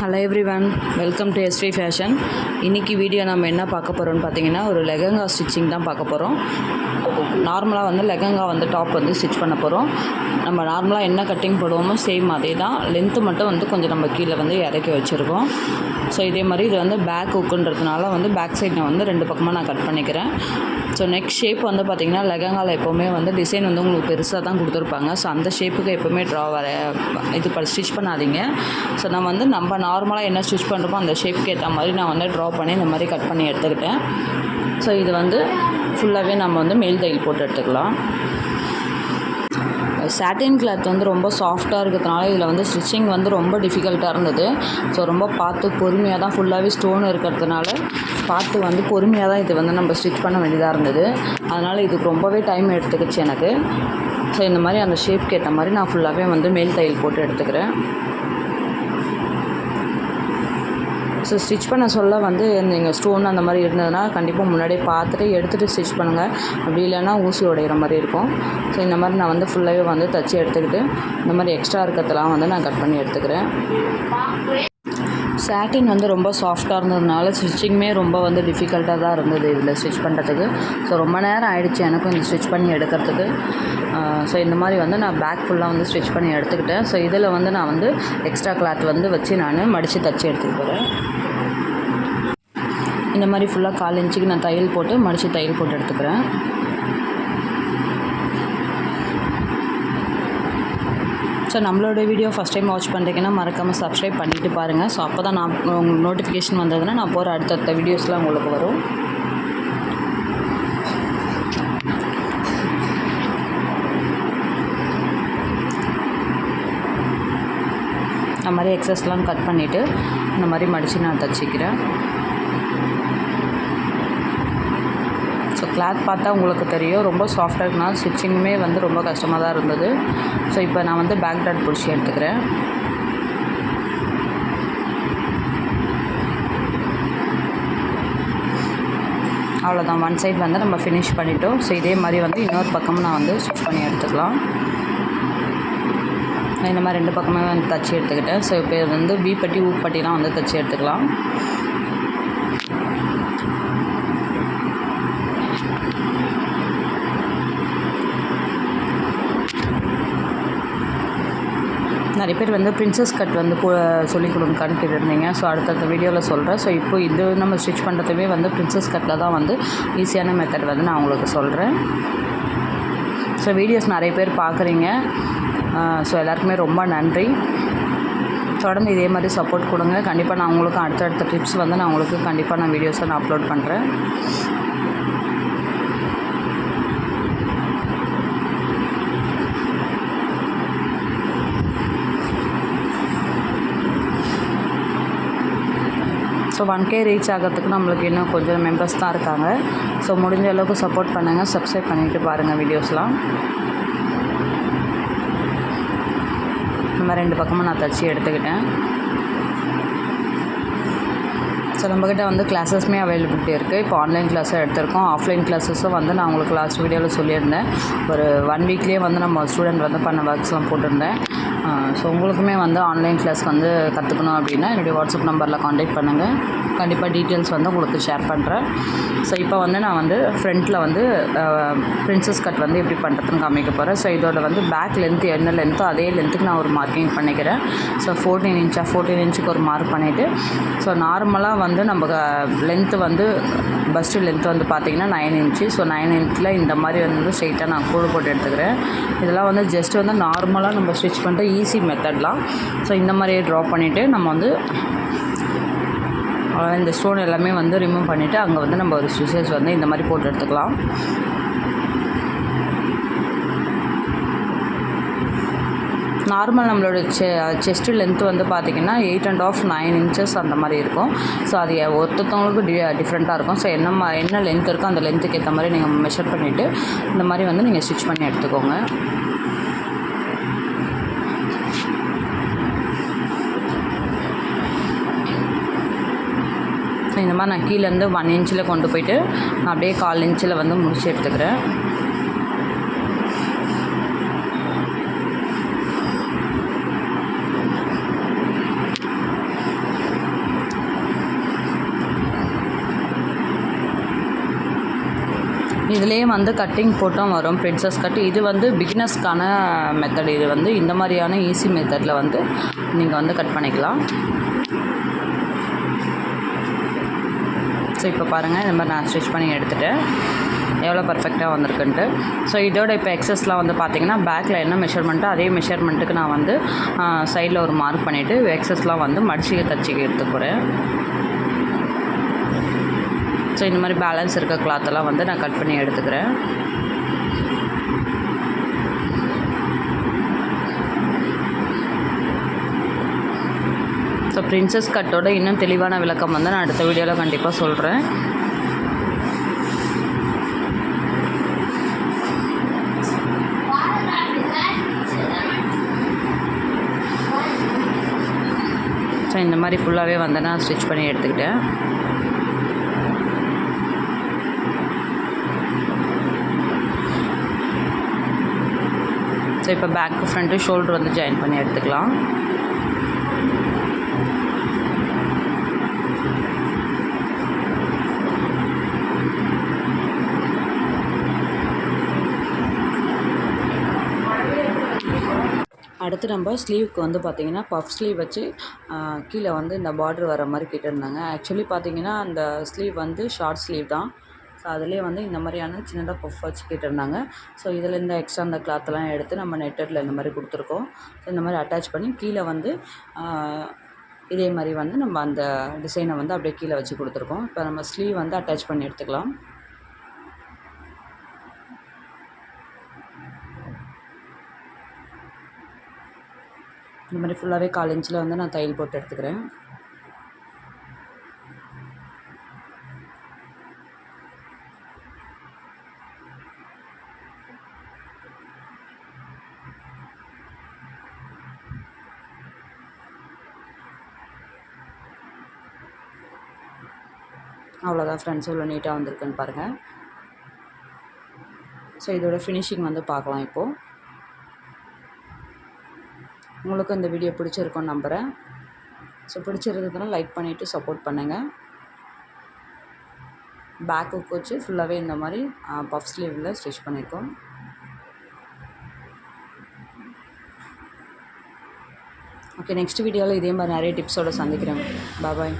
Hello everyone welcome to SV fashion இன்றைக்கி video நம்ம என்ன பார்க்க போகிறோம்னு பார்த்தீங்கன்னா ஒரு லெகங்கா ஸ்டிச்சிங் தான் பார்க்க போகிறோம் நார்மலாக வந்து லெகங்கா வந்து டாப் வந்து ஸ்டிச் பண்ண போகிறோம் நம்ம நார்மலாக என்ன கட்டிங் போடுவோமோ சேம் அதே தான் லென்த்து மட்டும் வந்து கொஞ்சம் நம்ம கீழே வந்து இறக்கி வச்சுருக்கோம். ஸோ இதே மாதிரி இது வந்து பேக் ஹுக்குன்றதுனால வந்து பேக் சைட் நான் வந்து ரெண்டு பக்கமாக நான் கட் பண்ணிக்கிறேன். ஸோ நெக்ஸ்ட் ஷேப் வந்து பார்த்திங்கன்னா லெகங்காவில் எப்போவுமே வந்து டிசைன் வந்து உங்களுக்கு பெருசாக தான் கொடுத்துருப்பாங்க. ஸோ அந்த ஷேப்புக்கு எப்போவுமே ட்ரா வர இது ப ஸ்டிச் பண்ணாதீங்க. ஸோ நான் வந்து நம்ம நார்மலாக என்ன ஸ்டிச் பண்ணுறோமோ அந்த ஷேப்க்கு ஏற்ற மாதிரி நான் வந்து ட்ரா பண்ணி இந்த மாதிரி கட் பண்ணி எடுத்துக்கிட்டேன். ஸோ இது வந்து ஃபுல்லாகவே நம்ம வந்து மேல் தையல் போட்டு எடுத்துக்கலாம். சாட்டின் கிளாத் வந்து ரொம்ப சாஃப்டாக இருக்கிறதுனால இதில் வந்து ஸ்டிச்சிங் வந்து ரொம்ப டிஃபிகல்ட்டாக இருந்தது. ஸோ ரொம்ப பார்த்து பொறுமையாக தான் ஃபுல்லாகவே ஸ்டோன் இருக்கிறதுனால பார்த்து வந்து பொறுமையாக தான் இது வந்து நம்ம ஸ்டிச் பண்ண வேண்டியதாக இருந்தது. அதனால் இதுக்கு ரொம்பவே டைம் எடுத்துக்கிச்சு எனக்கு. ஸோ இந்த மாதிரி அந்த ஷேப்க்கு ஏற்ற மாதிரி நான் ஃபுல்லாகவே வந்து மேல் தையல் போட்டு எடுத்துக்கிறேன். ஸோ ஸ்டிச் பண்ண சொல்ல வந்து நீங்கள் ஸ்டோன் அந்த மாதிரி இருந்ததுன்னா கண்டிப்பாக முன்னாடியே பார்த்துட்டு எடுத்துகிட்டு ஸ்டிச் பண்ணுங்கள் அப்படி இல்லைன்னா ஊசி உடையிற மாதிரி இருக்கும். ஸோ இந்த மாதிரி நான் வந்து ஃபுல்லாகவே வந்து தச்சு எடுத்துக்கிட்டு இந்த மாதிரி எக்ஸ்ட்ரா இருக்கிறதெல்லாம் வந்து நான் கட் பண்ணி எடுத்துக்கிறேன். சாட்டின் வந்து ரொம்ப சாஃப்டாக இருந்ததுனால ஸ்டிச்சிங்குமே ரொம்ப வந்து டிஃபிகல்ட்டாக தான் இருந்தது இதில் ஸ்டிச் பண்ணுறதுக்கு ஸோ ரொம்ப நேரம் ஆயிடுச்சு எனக்கும் இந்த ஸ்டிச் பண்ணி எடுக்கிறதுக்கு. ஸோ இந்த மாதிரி வந்து நான் பேக் ஃபுல்லாக வந்து ஸ்டிச் பண்ணி எடுத்துக்கிட்டேன். ஸோ இதில் வந்து நான் வந்து எக்ஸ்ட்ரா கிளாத் வந்து வச்சு நான் மடித்து தச்சு எடுத்துகிட்டு போகிறேன் இந்த மாதிரி ஃபுல்லாக கால் இன்ச்சுக்கு நான் தையல் போட்டு மடித்து தையல் போட்டு எடுத்துக்கிறேன். ஸோ நம்மளோட வீடியோ ஃபஸ்ட் டைம் வாட்ச் பண்ணுறீங்கன்னா மறக்காமல் சப்ஸ்கிரைப் பண்ணிவிட்டு பாருங்கள் ஸோ அப்போ தான் நான் உங்களுக்கு நோட்டிஃபிகேஷன் வந்ததுன்னா நான் போகிற அடுத்தடுத்த வீடியோஸ்லாம் உங்களுக்கு வரும். அந்த மாதிரி எக்ஸஸ்லாம் கட் பண்ணிவிட்டு இந்த மாதிரி மடித்து நான் தச்சுக்கிறேன். கிளாத் பார்த்தா உங்களுக்கு தெரியும். ரொம்ப சாஃப்டாக இருக்கனால ஸ்டிச்சிங்குமே வந்து ரொம்ப கஷ்டமாக தான் இருந்தது. ஸோ இப்போ நான் வந்து பேக் டாட் பிடிச்சி எடுத்துக்கிறேன். அவ்வளோதான் ஒன் சைட் வந்து நம்ம ஃபினிஷ் பண்ணிட்டோம். ஸோ இதே மாதிரி வந்து இன்னொரு பக்கமும் நான் வந்து ஸ்டிச் பண்ணி எடுத்துக்கலாம். இந்த மாதிரி ரெண்டு பக்கமே வந்து தச்சு எடுத்துக்கிட்டேன். ஸோ இப்போ இது வந்து பி பட்டி ஊப்பட்டிலாம் வந்து தச்சு எடுத்துக்கலாம். நிறைய பேர் வந்து பிரின்சஸ் கட் வந்து போ சொல்லிக் கொடுங்கன்னு கேட்டிருந்தீங்க ஸோ அடுத்தடுத்த வீடியோவில் சொல்கிறேன் ஸோ இப்போ இது நம்ம ஸ்டிச் பண்ணுறதுமே வந்து பிரின்சஸ் கட்டில் தான் வந்து ஈஸியான மெத்தட் வந்து நான் உங்களுக்கு சொல்கிறேன் ஸோ வீடியோஸ் நிறைய பேர் பார்க்குறீங்க. ஸோ எல்லாருக்குமே ரொம்ப நன்றி. தொடர்ந்து இதே மாதிரி சப்போர்ட் கொடுங்க. கண்டிப்பாக நான் உங்களுக்கு அடுத்தடுத்த டிப்ஸ் வந்து நான் உங்களுக்கு கண்டிப்பாக நான் வீடியோஸை நான் அப்லோட் பண்ணுறேன் ஸோ ஒன் கே ரீச் ஆகிறதுக்கு நம்மளுக்கு இன்னும் கொஞ்சம் மெம்பர்ஸ் தான் இருக்காங்க. ஸோ முடிஞ்ச அளவுக்கு சப்போர்ட் பண்ணுங்கள் சப்ஸ்கிரைப் பண்ணிவிட்டு பாருங்கள் வீடியோஸ்லாம் நம்ம ரெண்டு பக்கமும் நான் தச்சு எடுத்துக்கிட்டேன். ஸோ நம்மக்கிட்ட வந்து கிளாஸஸ்மே அவைலபிலிட்டி இருக்குது இப்போ ஆன்லைன் கிளாஸும் எடுத்திருக்கோம். ஆஃப்லைன் கிளாஸஸும் வந்து நான் உங்களுக்கு லாஸ்ட் வீடியோவில் சொல்லியிருந்தேன். ஒரு ஒன் வீக்லேயே வந்து நம்ம ஸ்டூடெண்ட் வந்து பண்ண ஒர்க்ஸ்லாம் போட்டிருந்தேன். ஸோ உங்களுக்குமே வந்து ஆன்லைன் கிளாஸ் வந்து கற்றுக்கணும் அப்படின்னா என்னுடைய வாட்ஸ்அப் நம்பரில் காண்டாக்ட் பண்ணுங்கள் கண்டிப்பாக டீட்டெயில்ஸ் வந்து உங்களுக்கு ஷேர் பண்ணுறேன் ஸோ இப்போ வந்து நான் வந்து ஃப்ரண்ட்டில் வந்து ப்ரின்சஸ் கட் வந்து எப்படி பண்ணுறதுன்னு காமிக்க போகிறேன் ஸோ இதோட வந்து பேக் லென்த்து என்ன லென்த்தோ அதே லென்த்துக்கு நான் ஒரு மார்க்கிங் பண்ணிக்கிறேன். ஸோ ஃபோர்டீன் இன்ச்சாக ஃபோர்டீன் இன்ச்சுக்கு ஒரு மார்க் பண்ணிவிட்டு ஸோ நார்மலாக வந்து நம்ம லென்த்து வந்து பஸ்ட்டு லென்த்து வந்து பார்த்திங்கன்னா நைன் இன்ச்சு ஸோ நைன் இன்ச்சில் இந்த மாதிரி வந்து ஸ்ட்ரெயிட்டாக நான் கூடு போட்டு எடுத்துக்கிறேன். இதெல்லாம் வந்து ஜஸ்ட் வந்து நார்மலாக நம்ம ஸ்டிச் பண்ணுற ஈஸி மெத்தட்லாம் ஸோ இந்த மாதிரியே ட்ரா பண்ணிவிட்டு நம்ம வந்து இந்த ஸ்டோன் எல்லாமே வந்து ரிமூவ் பண்ணிவிட்டு அங்கே வந்து நம்ம ஒரு ஸ்டிச்சஸ் வந்து இந்த மாதிரி போட்டு எடுத்துக்கலாம். நார்மல் நம்மளோட செ செஸ்ட்டு லென்த்து வந்து பார்த்திங்கன்னா eight and half nine inches அந்த மாதிரி இருக்கும். ஸோ அது ஒருத்தவங்களுக்கு டி டிஃப்ரெண்ட்டாக இருக்கும். ஸோ என்ன மா என்ன லென்த் இருக்கோ அந்த லென்த்துக்கு ஏற்ற மாதிரி நீங்கள் மெஷர் பண்ணிவிட்டு இந்த மாதிரி வந்து நீங்கள் ஸ்டிச் பண்ணி எடுத்துக்கோங்க. ஸோ இந்த மாதிரி நான் கீழேருந்து ஒன் இன்ச்சில் கொண்டு போயிட்டு நான் அப்படியே கால் இன்ச்சில் வந்து முடிச்சு எடுத்துக்கிறேன். இதுலேயே வந்து கட்டிங் போட்டோம் வரும். பிரின்சஸ் கட் இது வந்து பிகினஸ்க்கான மெத்தட் இது வந்து இந்த மாதிரியான ஈஸி மெத்தடில் வந்து நீங்கள் வந்து கட் பண்ணிக்கலாம். ஸோ இப்போ பாருங்கள் இந்த மாதிரி நான் ஸ்டிச் பண்ணி எடுத்துகிட்டேன் எவ்வளோ பர்ஃபெக்டாக வந்திருக்குன்ட்டு. ஸோ இதோட இப்போ எக்ஸஸ்லாம் வந்து பார்த்திங்கன்னா பேக்கில் என்ன மெஷர்மெண்ட்டோ அதே மெஷர்மெண்ட்டுக்கு நான் வந்து சைடில் ஒரு மார்க் பண்ணிவிட்டு எக்ஸஸ்லாம் வந்து மடிச்சு தச்சு எடுத்துக்கிறேன் ஸோ இந்த மாதிரி பேலன்ஸ் இருக்க கிளாத்தெல்லாம் வந்து நான் கட் பண்ணி எடுத்துக்கிறேன். பிரின்சஸ் கட்டோட இன்னும் தெளிவான விளக்கம் வந்து நான் அடுத்த வீடியோவில் கண்டிப்பாக சொல்கிறேன் ஸோ இந்த மாதிரி ஃபுல்லாகவே வந்து நான் ஸ்டிச் பண்ணி எடுத்துக்கிட்டேன். ஸோ இப்போ பேக்கு ஃப்ரண்ட்டு ஷோல்டர் வந்து ஜாயின் பண்ணி எடுத்துக்கலாம். அடுத்து நம்ம ஸ்லீவுக்கு வந்து பார்த்திங்கன்னா பஃப் ஸ்லீவ் வச்சு கீழே வந்து இந்த பார்டர் வர மாதிரி கேட்டிருந்தாங்க. ஆக்சுவலி பார்த்திங்கன்னா அந்த ஸ்லீவ் வந்து ஷார்ட் ஸ்லீவ் தான். ஸோ அதிலே வந்து இந்த மாதிரியான சின்னதாக பஃப் வச்சு கேட்டிருந்தாங்க. ஸோ இதில் இந்த எக்ஸ்ட்ரா அந்த கிளாத்தெல்லாம் எடுத்து நம்ம நெட்டடில் இந்த மாதிரி கொடுத்துருக்கோம். ஸோ இந்த மாதிரி அட்டாச் பண்ணி கீழே வந்து இதே மாதிரி வந்து நம்ம அந்த டிசைனை வந்து அப்படியே கீழே வச்சு கொடுத்துருக்கோம். இப்போ நம்ம ஸ்லீவ் வந்து அட்டாச் பண்ணி எடுத்துக்கலாம். இந்த மாதிரி ஃபுல்லாகவே கால் இன்ச்சில் வந்து நான் தையல் போட்டு எடுத்துக்கிறேன். அவ்வளோதான் ஃப்ரெண்ட்ஸ் இவ்வளோ நீட்டாக வந்திருக்குன்னு பாருங்கள் ஸோ இதோட ஃபினிஷிங் வந்து பார்க்கலாம் இப்போது உங்களுக்கும் இந்த வீடியோ பிடிச்சிருக்கும்னு நம்புகிறேன் ஸோ பிடிச்சிருந்ததுனால் லைக் பண்ணிவிட்டு சப்போர்ட் பண்ணுங்கள் பேக்கு வச்சு ஃபுல்லாகவே இந்த மாதிரி பஃப் ஸ்லீவில் ஸ்டிச் பண்ணியிருக்கோம் ஓகே நெக்ஸ்ட் வீடியோவில் இதே மாதிரி நிறைய டிப்ஸோடு சந்திக்கிறேன். பாபாய்